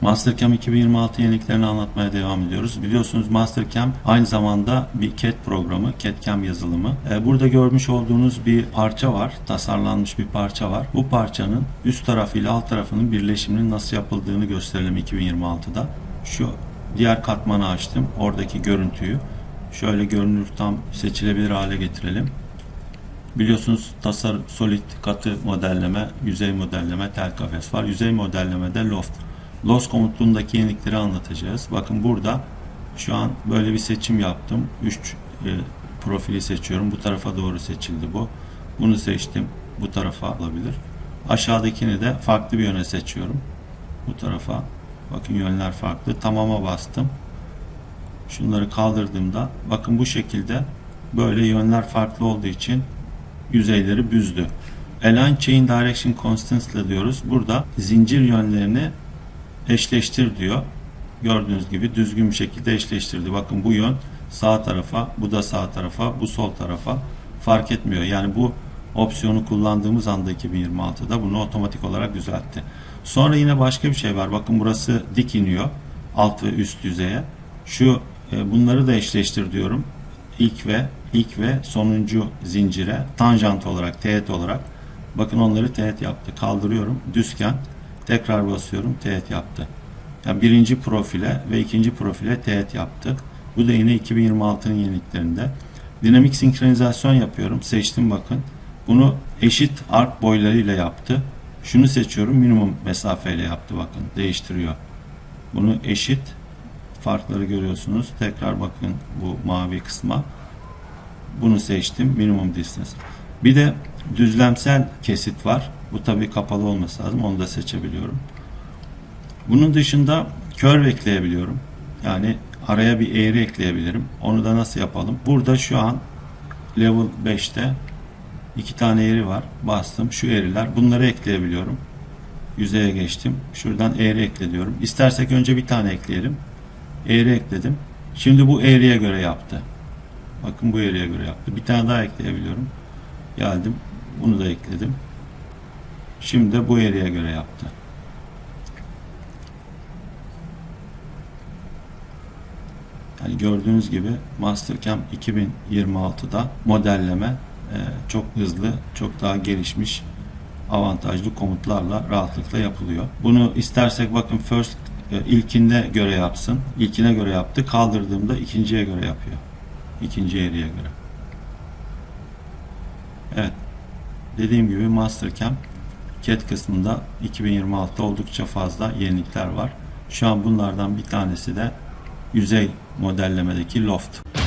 Mastercam 2026 yeniliklerini anlatmaya devam ediyoruz. Biliyorsunuz Mastercam aynı zamanda bir CAD programı, CAD-CAM yazılımı. Ee, Burada görmüş olduğunuz bir parça var, tasarlanmış bir parça var. Bu parçanın üst tarafıyla alt tarafının birleşiminin nasıl yapıldığını gösterelim 2026'da. Şu diğer katmanı açtım, oradaki görüntüyü. Şöyle görünür tam seçilebilir hale getirelim. Biliyorsunuz tasar solid katı modelleme, yüzey modelleme, tel kafes var. Yüzey modellemede loft. Loft komutundaki yenilikleri anlatacağız. Bakın burada şu an böyle bir seçim yaptım. 3 profili seçiyorum. Bu tarafa doğru seçildi bu. Bunu seçtim. Bu tarafa alabilir. Aşağıdakini de farklı bir yöne seçiyorum. Bu tarafa. Bakın yönler farklı. Tamama bastım. Şunları kaldırdığımda bakın bu şekilde böyle yönler farklı olduğu için yüzeyleri büzdü. Align Chain Direction Constants diyoruz. Burada zincir yönlerini eşleştir diyor. Gördüğünüz gibi düzgün bir şekilde eşleştirdi. Bakın bu yön sağ tarafa, bu da sağ tarafa, bu sol tarafa fark etmiyor. Yani bu opsiyonu kullandığımız anda 2026'da bunu otomatik olarak düzeltti. Sonra yine başka bir şey var. Bakın burası dik iniyor. Alt ve üst yüzeye. Şu e, bunları da eşleştir diyorum. İlk ve ilk ve sonuncu zincire tanjant olarak, teğet olarak bakın onları teğet yaptı. Kaldırıyorum. Düzken tekrar basıyorum. Teğet yaptı. Yani birinci profile ve ikinci profile teğet yaptı. Bu da yine 2026'nın yeniliklerinde. Dinamik sinkronizasyon yapıyorum. Seçtim bakın. Bunu eşit ark boylarıyla yaptı. Şunu seçiyorum. Minimum mesafeyle yaptı bakın. Değiştiriyor. Bunu eşit farkları görüyorsunuz. Tekrar bakın bu mavi kısma. Bunu seçtim. Minimum distance. Bir de düzlemsel kesit var. Bu tabi kapalı olması lazım. Onu da seçebiliyorum. Bunun dışında curve ekleyebiliyorum. Yani araya bir eğri ekleyebilirim. Onu da nasıl yapalım? Burada şu an level 5'te iki tane eğri var. Bastım. Şu eğriler. Bunları ekleyebiliyorum. Yüzeye geçtim. Şuradan eğri ekle diyorum. İstersek önce bir tane ekleyelim. Eğri ekledim. Şimdi bu eğriye göre yaptı. Bakın bu eğriye göre yaptı. Bir tane daha ekleyebiliyorum. Geldim. Bunu da ekledim. Şimdi de bu eğriye göre yaptı. Yani gördüğünüz gibi Mastercam 2026'da modelleme e, çok hızlı, çok daha gelişmiş avantajlı komutlarla rahatlıkla yapılıyor. Bunu istersek bakın first e, ilkinde göre yapsın. İlkine göre yaptı. Kaldırdığımda ikinciye göre yapıyor. İkinci eğriye göre. Evet. Dediğim gibi Mastercam CAD kısmında 2026'da oldukça fazla yenilikler var. Şu an bunlardan bir tanesi de yüzey modellemedeki loft.